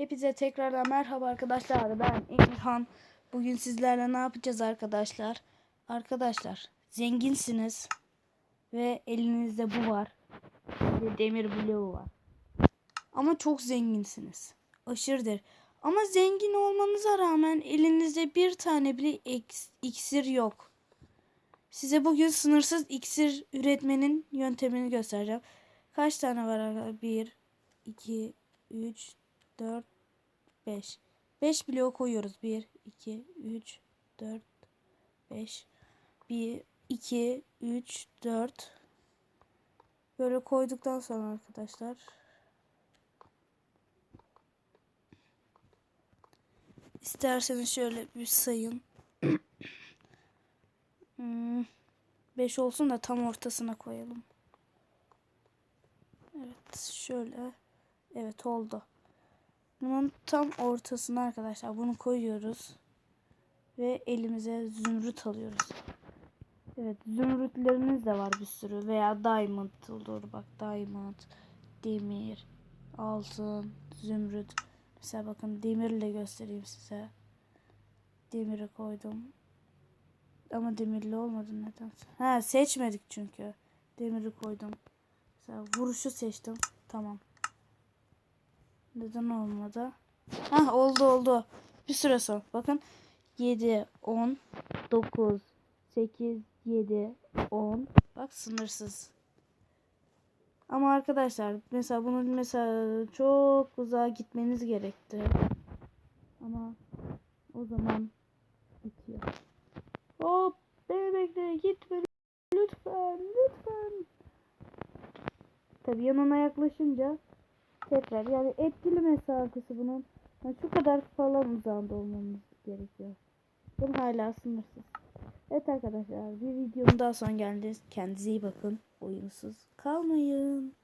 Hepinize tekrardan merhaba arkadaşlar. Ben İlhan. Bugün sizlerle ne yapacağız arkadaşlar? Arkadaşlar zenginsiniz ve elinizde bu var. De demir bloğu var. Ama çok zenginsiniz. Aşırıdır. Ama zengin olmanıza rağmen elinizde bir tane bile iksir yok. Size bugün sınırsız iksir üretmenin yöntemini göstereceğim. Kaç tane var arkadaşlar? 1, 2, 3, 4, 5. 5 bloğu koyuyoruz. 1, 2, 3, 4, 5. 1, 2, 3, 4. Böyle koyduktan sonra arkadaşlar. İsterseniz şöyle bir sayın. 5 olsun da tam ortasına koyalım. Evet şöyle. Evet oldu. Bunun tam ortasına arkadaşlar bunu koyuyoruz. Ve elimize zümrüt alıyoruz. Evet zümrütleriniz de var bir sürü. Veya diamond olur bak diamond, demir, altın, zümrüt. Mesela bakın demirle göstereyim size. Demiri koydum. Ama demirli olmadı neden? Ha seçmedik çünkü. Demiri koydum. Mesela vuruşu seçtim. Tamam. Neden olmadı? Ha oldu oldu. Bir süre sonra. Bakın 7, 10, 9, 8, 7, 10. Bak sınırsız. Ama arkadaşlar mesela bunun mesela çok uzağa gitmeniz gerekti. Ama o zaman bitiyor. Hop beni bekle gitme lütfen lütfen. Tabii yanına yaklaşınca tekrar yani etkili mesafesi bunun yani şu kadar falan uzağında olmamız gerekiyor. Bunun hala sınırsız. Evet arkadaşlar bir videonun daha son geldi. Kendinize iyi bakın. Oyunsuz kalmayın.